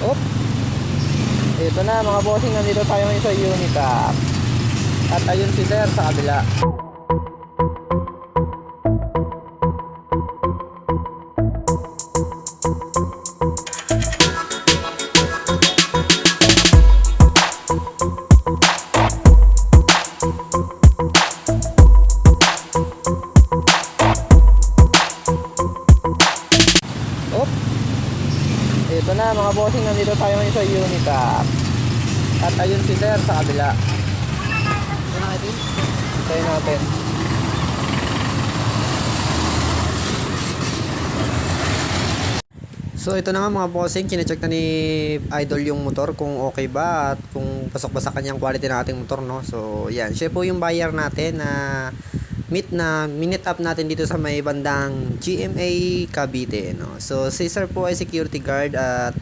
Op. Ito na mga bossing, nandito tayo ngayon sa Unicap. At ayun si Sir sa kabila. Na mga bossing, nandito tayo ngayon sa Unicap. At ayun si Sir sa kabila. Tayo natin. So ito na nga mga bossing, kinecheck na ni Idol yung motor kung okay ba at kung pasok-pasok kanyang quality ng ating motor no. So yan, siya po yung buyer natin na meet na minute up natin dito sa may bandang GMA Cavite no. So si Sir po ay security guard at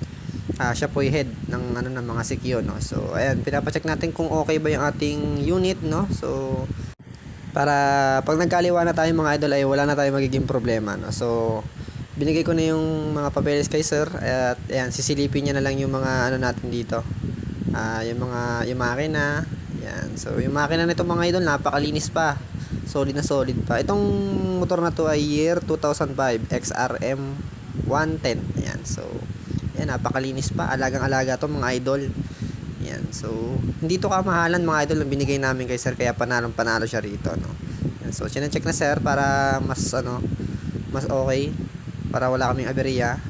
ah, siya po yung head ng ano ng mga secure no. So ayan, pinapacheck natin kung okay ba yung ating unit no. So para pag nagkaliwa na tayo mga idol ay wala na tayong magiging problema no. So binigay ko na yung mga papeles kay sir at ayan sisilipin niya na lang yung mga ano natin dito ah yung mga yung makina yan so yung makina nito mga idol napakalinis pa solid na solid pa itong motor na to ay year 2005 XRM 110 yan so yan napakalinis pa alagang alaga to mga idol yan so hindi to kamahalan mga idol ang binigay namin kay sir kaya panalong panalo siya rito no yan, so check na sir para mas ano mas okay para wala kaming aberya.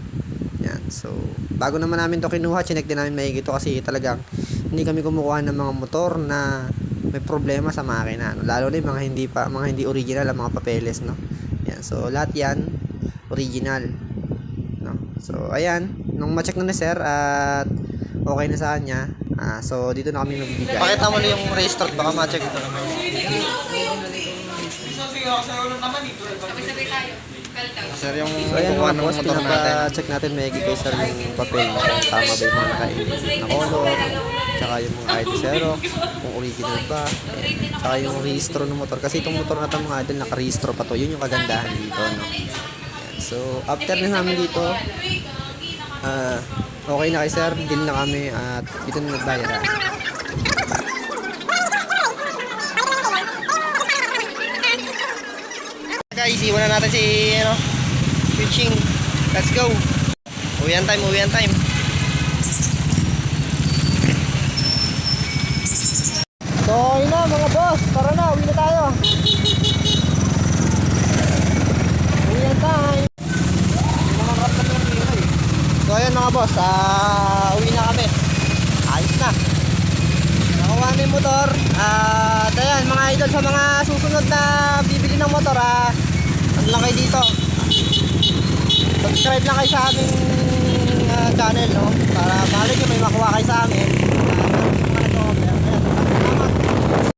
Yan. So, bago naman namin to kinuha, chinek din namin maigi to kasi talagang hindi kami kumukuha ng mga motor na may problema sa makina. No? Lalo na yung mga hindi pa, mga hindi original ang mga papeles, no? Yan. So, lahat yan original. No? So, ayan. Nung ma-check na ni sir at okay na sa kanya, ah, so dito na kami magbibigay. Pakita mo na yung restart, baka ma-check ito naman. Sir, yung So ayan mga boss, motor natin. may kay sir yung papel kung tama ba yung mga naka-indicate na color, tsaka yung mga ID zero, kung original ba, eh, tsaka yung rehistro ng motor. Kasi itong motor natin mga idol, naka-rehistro pa to. Yun yung kagandahan dito, no? So, after na namin dito, ah, okay na kay sir, deal na kami at dito na nagbayad. Guys, iwan na natin si, ano, switching. Let's go. Uwian time, uwian time. So, ayun na mga boss. Tara na, uwi na tayo. Uwian time. So, ayun mga boss. Ah, uwi na kami. Ayos na. Nakuha na yung motor. At ayan, mga idol sa mga susunod na bibili ng motor, ah, ano lang kayo dito. Subscribe lang kayo sa aming ah, channel, no? Para malay nyo may makuha kayo sa amin.